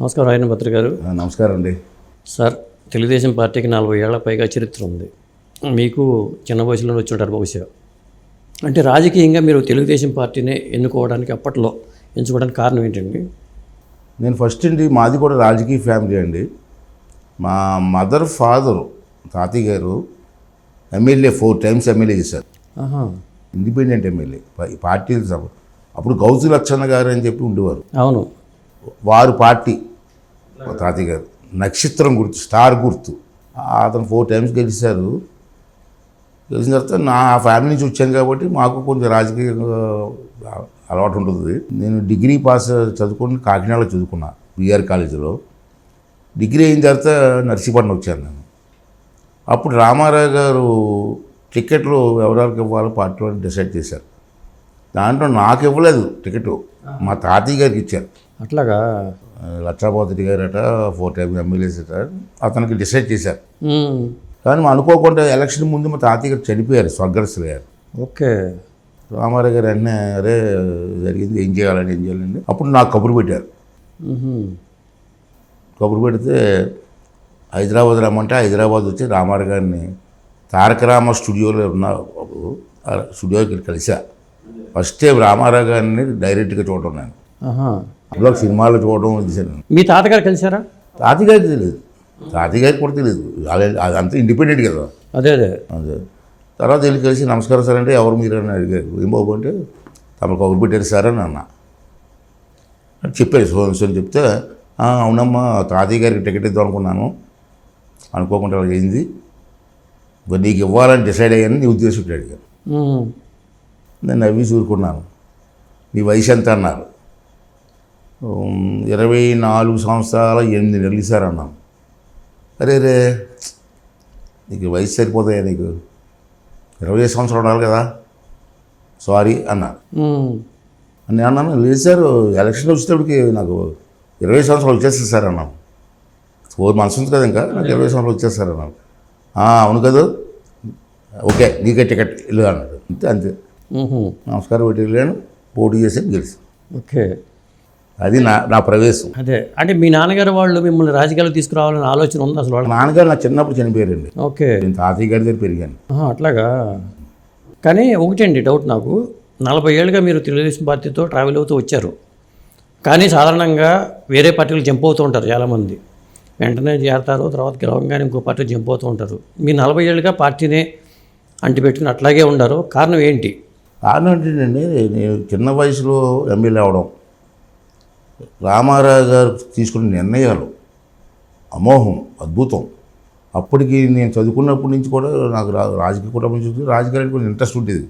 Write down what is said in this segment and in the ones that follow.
నమస్కారం ఆయన భద్ర గారు. నమస్కారం అండి. సార్ తెలుగుదేశం పార్టీకి నలభై ఏళ్ళ పైగా చరిత్ర ఉంది. మీకు చిన్న వయసులో వచ్చి ఉంటారు బహుశా. అంటే రాజకీయంగా మీరు తెలుగుదేశం పార్టీనే ఎన్నుకోవడానికి అప్పట్లో ఎంచుకోవడానికి కారణం ఏంటండి? నేను ఫస్ట్ అండి మాది కూడా రాజకీయ ఫ్యామిలీ అండి. మా మదర్ ఫాదర్ తాతయ్య గారు ఎమ్మెల్యే ఫోర్ టైమ్స్ ఎమ్మెల్యే చేశారు. Independent MLA. పార్టీలు అప్పుడు గౌతు లక్షణ గారు అని చెప్పి ఉండేవారు. అవును. వారు పార్టీ. తాతయ్య గారు. నక్షత్రం గుర్తు స్టార్ గుర్తు. అతను ఫోర్ టైమ్స్ గెలిచారు. గెలిచిన తర్వాత నా ఫ్యామిలీ నుంచి వచ్చాను కాబట్టి మాకు కొంచెం రాజకీయ అలవాటు ఉంటుంది. నేను డిగ్రీ పాస్ చదువుకుని కాకినాడలో చదువుకున్నా బీఆర్ కాలేజీలో. డిగ్రీ అయిన తర్వాత నర్సీపట్నం వచ్చాను నేను. అప్పుడు రామారావు గారు టికెట్లు ఎవరెవరికి ఇవ్వాలో పార్టీ వాళ్ళు డిసైడ్ చేశారు. దాంట్లో నాకు ఇవ్వలేదు టికెట్. మా తాతయ్య గారికి ఇచ్చారు. అట్లాగా లక్షాపతి గారట ఫోర్ టైమ్స్ ఎమ్మెల్యేస్ అతనికి డిసైడ్ చేశారు. కానీ అనుకోకుండా ఎలక్షన్ ముందు మా తాతయ్య గారు చనిపోయారు స్వర్గస్థులు గారు ఓకే. రామారావు గారు అన్నీ అరే జరిగింది ఏం చేయాలని ఏం చేయాలండి అప్పుడు నాకు కబురు పెట్టారు. కబురు పెడితే హైదరాబాద్ రమ్మంటే హైదరాబాద్ వచ్చి రామారావు గారిని తారక రామ స్టూడియోలో ఉన్న స్టూడియోకి కలిసా. ఫస్ట్ టైం రామారావు గారిని డైరెక్ట్గా చూడడం నేను. అప్పుడు సినిమాలో చూడడం చేశాను మీ తాతగారు కలిసారా తాతయ్య గారికి తెలియదు. తాతయ్య గారికి కూడా తెలియదు. అంతా ఇండిపెండెంట్ కదా. అదే అదే. అదే. తర్వాత వెళ్ళి కలిసి నమస్కారం సార్ అంటే ఎవరు మీరు? అని అడిగారు. ఏం బాబు అంటే తమకు కబురు పెట్టారు సార్ అని అన్న. అని చెప్పారు సో సో అని చెప్తే "ఆ, అవునమ్మా తాతయ్య గారికి టికెట్ ఇద్దాం అనుకున్నాను. అనుకోకుండా అలా అయింది. నీకు ఇవ్వాలని డిసైడ్ అయ్యాను నీ ఉద్దేశం ఏంటి?" అడిగారు. నేను నవ్వి చూరుకున్నాను నీ వయసు ఎంత అన్నారు. "ఉమ్, ఇరవై నాలుగు సంవత్సరాల ఎనిమిది నెలలు సార్ అన్నాను అరే రే నీకు వయసు సరిపోతాయా నీకు? ఇరవై ఐదు సంవత్సరాలు ఉండాలి కదా. సారీ అన్నారు నేను అన్నాను లేదు సార్ ఎలక్షన్ వచ్చేటప్పటికి నాకు ఇరవై సంవత్సరాలు వచ్చేస్తుంది సార్ అన్నాను ఫోర్ మంత్స్ ఉంది కదా ఇంకా నాకు ఇరవై సంవత్సరాలు వచ్చేస్తారు అన్నాను "ఆ, అవును కదా. ఓకే నీకే టికెట్ ఇల్లు అన్నాడు. అంతే అంతే. నమస్కారం పెట్టి వెళ్ళాను పోటీ చేసి గెలిచి ఓకే. అది నా నా ప్రవేశం. అదే. అంటే మీ నాన్నగారు వాళ్ళు మిమ్మల్ని రాజకీయాలు తీసుకురావాలని ఆలోచన ఉంది అసలు వాళ్ళ నాన్నగారు నా చిన్నప్పుడు చనిపోయారండి. ఓకే. నేను తాతయ్య గారి దగ్గర పెరిగాను. అట్లాగా? కానీ ఒకటండి డౌట్ నాకు. నలభై ఏళ్ళుగా మీరు తెలుగుదేశం పార్టీతో ట్రావెల్ అవుతూ వచ్చారు. కానీ సాధారణంగా వేరే పార్టీలు జంప్ అవుతూ ఉంటారు చాలామంది. వెంటనే చేరతారు తర్వాత గెలవంగానే ఇంకో పార్టీ జంప్ అవుతూ ఉంటారు. మీ నలభై ఏళ్ళుగా పార్టీనే అంటిపెట్టుకుని అట్లాగే ఉండరు. కారణం ఏంటి? కారణం ఏంటంటే నేను చిన్న వయసులో ఎమ్మెల్యే అవడం. రామారావు గారు తీసుకున్న నిర్ణయాలు అమోహం అద్భుతం. అప్పటికి నేను చదువుకున్నప్పటి నుంచి కూడా నాకు రా రాజకీయ కుటుంబం నుంచి రాజకీయాలకు కొంచెం ఇంట్రెస్ట్ ఉండేది.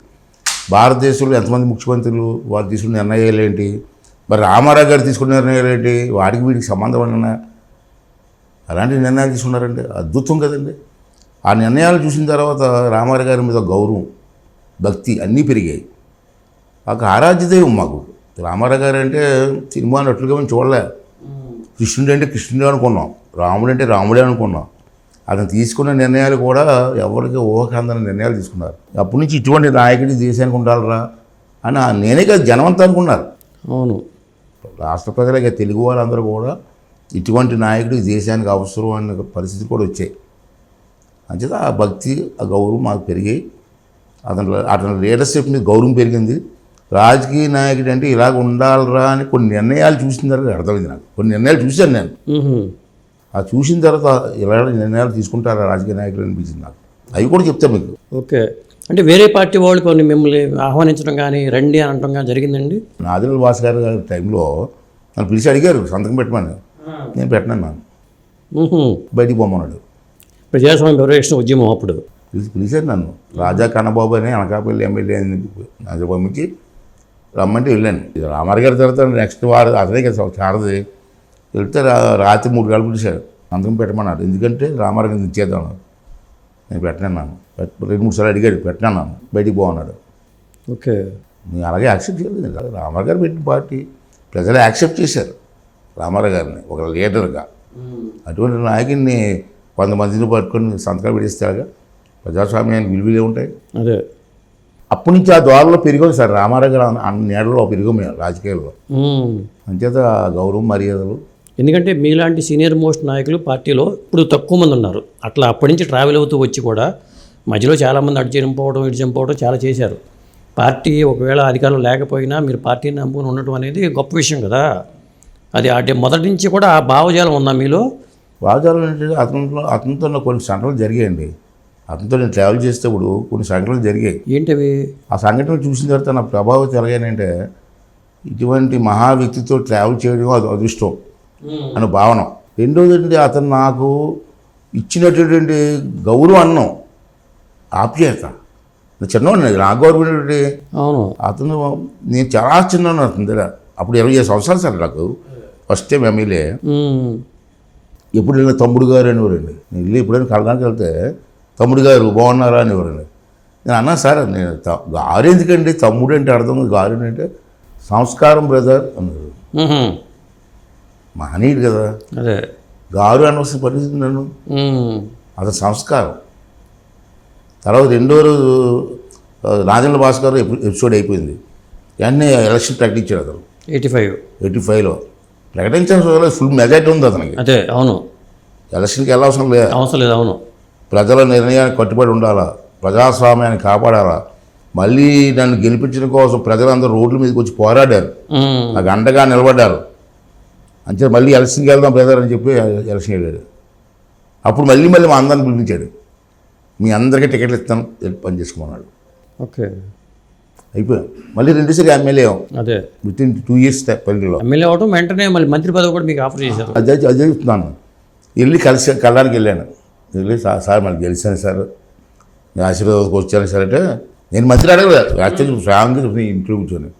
భారతదేశంలో ఎంతమంది ముఖ్యమంత్రులు వారు తీసుకున్న నిర్ణయాలు ఏంటి? మరి రామారావు గారు తీసుకున్న నిర్ణయాలు ఏంటి? వాడికి వీడికి సంబంధం ఉన్న అలాంటి నిర్ణయాలు తీసుకున్నారండి అద్భుతం కదండి. ఆ నిర్ణయాలు చూసిన తర్వాత రామారావు గారి మీద గౌరవం భక్తి అన్నీ పెరిగాయి. ఒక ఆరాధ్య దైవం మాకు. రామారావు గారు అంటే సినిమా నటులుగా మేము చూడలే. కృష్ణుడు అంటే కృష్ణుడే అనుకున్నాం. రాముడు అంటే రాముడే అనుకున్నాం. అతను తీసుకున్న నిర్ణయాలు కూడా ఎవరికి ఊహకందని నిర్ణయాలు తీసుకున్నారు. అప్పటి నుంచి ఇటువంటి నాయకుడి దేశానికి ఉండాలరా అని నేనే కాదు జనమంతా అనుకున్నారు. అవును. రాష్ట్ర ప్రజలకి తెలుగు వాళ్ళందరూ కూడా ఇటువంటి నాయకుడు దేశానికి అవసరం అనే పరిస్థితి కూడా వచ్చాయి. అంచేత ఆ భక్తి ఆ గౌరవం మాకు పెరిగాయి. అతని అతని లీడర్షిప్ మీద గౌరవం పెరిగింది. రాజకీయ నాయకుడు అంటే ఇలాగ ఉండాలిరా అని కొన్ని నిర్ణయాలు చూసిన తర్వాత అర్థమైంది నాకు. కొన్ని నిర్ణయాలు చూశాను నేను. ఆ చూసిన తర్వాత ఇలాంటి నిర్ణయాలు తీసుకుంటారా రాజకీయ నాయకులు అనిపించింది నాకు. అవి కూడా చెప్తాను మీకు. ఓకే. అంటే వేరే పార్టీ వాళ్ళు కొన్ని మిమ్మల్ని ఆహ్వానించడం కానీ రండి అని అనడం కానీ జరిగిందండి? నాదిల్ వాస్ గారి టైంలో నన్ను పిలిచి అడిగారు సంతకం పెట్టమని. నేను పెట్టినాను నన్ను బయటికి పోమన్నాడు ప్రజాస్వామ్య పరిరక్షణ ఉద్యమం అప్పుడు. పిలిచి పిలిచారు నన్ను. రాజా కన్నబాబు అని అనకాపల్లి ఎమ్మెల్యే అని అది పంపించి రమ్మంటే వెళ్ళాను. ఇది రామారావు గారి తర్వాత నెక్స్ట్ వారు అతనే కదా చారది వెళ్తే రాత్రి మూడు గంటలు పిలిచారు. అందరం పెట్టమన్నాడు ఎందుకంటే రామారావు గారిని ఇచ్చేద్దాం నేను పెట్టనన్నాను పెట్- రెండు మూడు సార్లు అడిగాడు పెట్టనన్నాను బయటికి పోన్నాడు ఓకే. నేను అలాగే యాక్సెప్ట్ చేయలేదు. రామారావు గారు పెట్టిన పార్టీ. ప్రజలు యాక్సెప్ట్ చేశారు రామారావు గారిని ఒక లీడర్గా. అటువంటి నాయకుడిని కొంతమందిని పట్టుకొని సంతకాలు పెట్టిస్తారుగా ప్రజాస్వామ్యానికి విలువలే ఉంటాయి. అదే. అప్పటి నుంచి ఆ ద్వారంలో పెరిగాం సార్. రామారావు గారు అన్న- నీడలో పెరిగాం మేము రాజకీయాల్లో. అంచేత గౌరవం మర్యాదలు. ఎందుకంటే మీలాంటి సీనియర్ మోస్ట్ నాయకులు పార్టీలో ఇప్పుడు తక్కువ మంది ఉన్నారు. అట్లా అప్పటి నుంచి ట్రావెల్ అవుతూ వచ్చి కూడా మధ్యలో చాలామంది అటు చనిపోవడం ఇటు చనిపోవడం చాలా చేశారు. పార్టీ ఒకవేళ అధికారం లేకపోయినా మీరు పార్టీని నమ్ముకుని ఉండటం అనేది గొప్ప విషయం కదా. అది అంటే మొదటి నుంచి కూడా ఆ భావజాలం ఉందా మీలో? వాదాలు ఏంటంటే అతనితో అతనితో కొన్ని సంఘటనలు జరిగాయండి. అతనితో నేను ట్రావెల్ చేసేటప్పుడు కొన్ని సంఘటనలు జరిగాయి. ఏంటవి? ఆ సంఘటన చూసిన తర్వాత నా ప్రభావం ఎలాగైనంటే ఇటువంటి మహా వ్యక్తితో ట్రావెల్ చేయడం అది అదృష్టం అనే భావన. రెండోది ఏంటి అతను నాకు ఇచ్చినటువంటి గౌరవం అన్నం ఆప్యాయత. నేను చిన్నవాడిని నా గౌరవం ఏంటంటే అవును. అతను నేను చాలా చిన్న అతని దగ్గర. అప్పుడు ఇరవై ఐదు సంవత్సరాలు సార్ నాకు. First time MLA um. ఎప్పుడు వెళ్ళిన తమ్ముడు గారు అనేవారండి నేను వెళ్ళి ఎప్పుడైనా కలడానికి వెళ్తే తమ్ముడు గారు బాగున్నారా అనేవారండి నేను అన్నా సార్ నేను త- గారు ఎందుకండి? తమ్ముడు అంటే అర్థం గారు అంటే సంస్కారం బ్రదర్ అన్నారు. మహనీయుడు కదా. అదే. గారు అనవలసిన పరిస్థితి నన్ను. అతని సంస్కారం. తర్వాత రెండో రోజు రాజేంద్ర భాస్కర్ ఎపి- ఎపిసోడ్ అయిపోయింది. వెంటనే ఎలక్షన్ ప్రకటించాడు అతను. Eighty five. ఎయిటీ ఫైవ్లో. ప్రకటించిన ఫుల్ మెజార్టీ ఉంది అతనికి. అదే అవును. ఎలక్షన్కి వెళ్ళవసరం లేదు అవసరం లేదు అవును. ప్రజల నిర్ణయానికి కట్టుబడి ఉండాలా? ప్రజాస్వామ్యాన్ని కాపాడాలా? మళ్ళీ నన్ను గెలిపించడం కోసం ప్రజలందరూ రోడ్ల మీదకి వచ్చి పోరాడారు. నాకు అండగా నిలబడ్డారు. అంతే మళ్ళీ ఎలక్షన్కి వెళ్దాం బ్రదర్ అని చెప్పి ఎలక్షన్ వెళ్ళాడు. అప్పుడు మళ్ళీ మళ్ళీ మా అందరిని పిలిపించాడు. మీ అందరికీ టికెట్లు ఇస్తాను పని చేసుకోమన్నాడు. ఓకే. అయిపోయాం మళ్ళీ రెండుసారి ఎమ్మెల్యే అదే. విత్ ఇన్ టూ ఇయర్స్ పరిధిలో. ఎమ్మెల్యే అవడం వెంటనే మళ్ళీ మంత్రి పదవి కూడా మీకు ఆఫర్ చేశారు. అదే అదే చెప్తున్నాను. వెళ్ళి కలిసి కళ్ళడానికి వెళ్ళాను. వెళ్ళి సార్ సార్ మళ్ళీ గెలిచాను సార్. మీ ఆశీర్వాదకు వచ్చాను సార్ అంటే నేను మంత్రి అడగలేదు. యాక్చువల్లీ స్ట్రాంగ్గా చెప్పి ఇంట్లో కూర్చొని.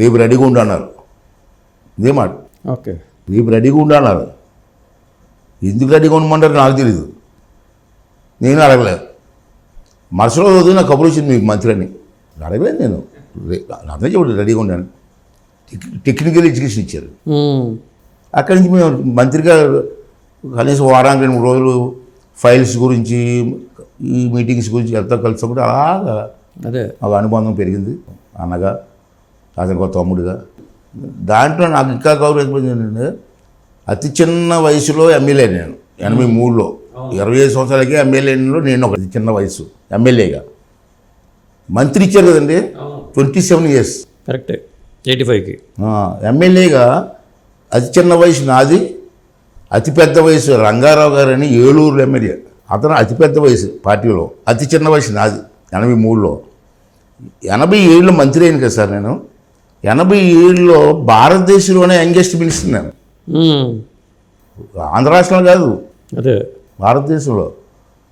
రేపు రెడీగా ఉండు అన్నారు. ఇదే మాట. ఓకే. రేపు రెడీగా ఉండు అన్నారు. ఎందుకు రెడీగా ఉండమంటారు నాకు తెలియదు నేను అడగలేదు. మరుసటి రోజు నాకు కబురు వచ్చింది మీకు మంత్రి అని అడగలేదు నేను. అర్థం చెప్పండి రెడీగా ఉండాను టెక్- టెక్నికల్ ఎడ్యుకేషన్ ఇచ్చారు. అక్కడి నుంచి మేము మంత్రిగా కనీసం వారానికి రెండు మూడు రోజులు ఫైల్స్ గురించి ఈ మీటింగ్స్ గురించి ఎంతో కలిసినప్పుడు అలాగా అదే. మాకు అనుబంధం పెరిగింది అన్నగా అతనికి ఒక తమ్ముడుగా. దాంట్లో నాకు ఇంకా గౌరవం ఏంటంటే అతి చిన్న వయసులో ఎమ్మెల్యే నేను ఎనభై మూడులో. ఇరవై ఐదు సంవత్సరాలకే ఎమ్మెల్యేలో నేను ఒక అతి చిన్న వయసు ఎమ్మెల్యేగా. మంత్రి ఇచ్చారు కదండి? Twenty seven years. కరెక్టే. ఎయిటీ ఫైవ్కి. ఎమ్మెల్యేగా అతి చిన్న వయసు నాది అతి పెద్ద వయసు రంగారావు గారని ఏలూరు ఎమ్మెల్యే. అతను అతి పెద్ద వయసు పార్టీలో. అతి చిన్న వయసు నాది ఎనభై మూడులో. ఎనభై ఏళ్ళలో మంత్రి అయింది కదా సార్ నేను. ఎనభై ఏళ్ళలో భారతదేశంలోనే యంగెస్ట్ మినిస్టర్ నేను. ఆంధ్ర రాష్ట్రంలో కాదు. అదే. భారతదేశంలో.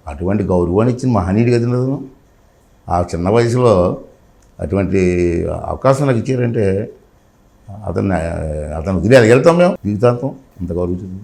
అటువంటి గౌరవాన్ని ఇచ్చిన మహనీయుడు కదా నేను. ఆ చిన్న వయసులో అటువంటి అవకాశం నాకు ఇచ్చారంటే అతన్ని అతను వదిలి వెళ్తాం మేము జీవితాంతం. అంత గౌరవించింది